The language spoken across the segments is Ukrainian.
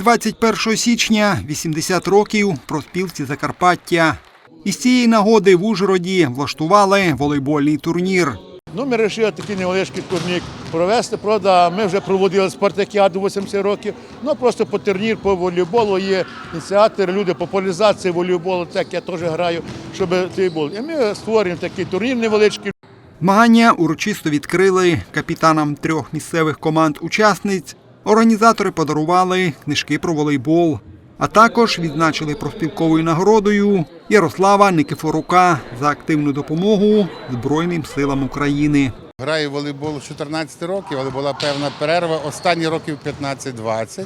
21 січня 80 років проспілці Закарпаття. Із цієї нагоди в Ужгороді влаштували волейбольний турнір. Ну, ми вирішили такий невеличкий турнір провести. Правда, ми вже проводили спартакіаду 80 років. Ну просто по турнір по волейболу є ініціатори, люди популяризації волейболу, так я теж граю, щоб цей був. І ми створюємо такий турнір невеличкий. Змагання урочисто відкрили капітанам трьох місцевих команд-учасниць. Організатори подарували книжки про волейбол, а також відзначили проспілковою нагородою Ярослава Никифорука за активну допомогу Збройним силам України. Граю в волейбол з 14 років, але була певна перерва. Останні років 15-20.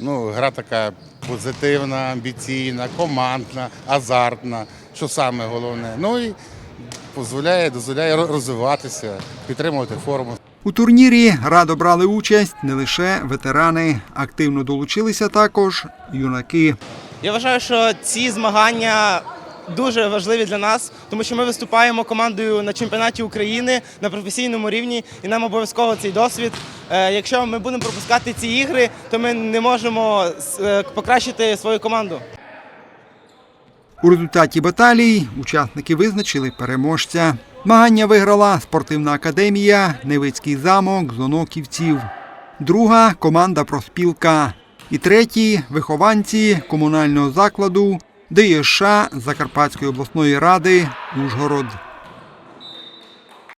Ну, гра така позитивна, амбіційна, командна, азартна, що саме головне. Ну і дозволяє, дозволяє розвиватися, підтримувати форму. У турнірі радо брали участь не лише ветерани, активно долучилися також юнаки. Я вважаю, що ці змагання дуже важливі для нас, тому що ми виступаємо командою на чемпіонаті України на професійному рівні, і нам обов'язково цей досвід. Е, Якщо ми будемо пропускати ці ігри, то ми не можемо е, покращити свою команду. У результаті баталій учасники визначили переможця. Змагання виграла спортивна академія Невицький замок з Оноківців. Друга команда Проспілка. І треті вихованці комунального закладу ДЮСШ Закарпатської обласної ради Ужгород.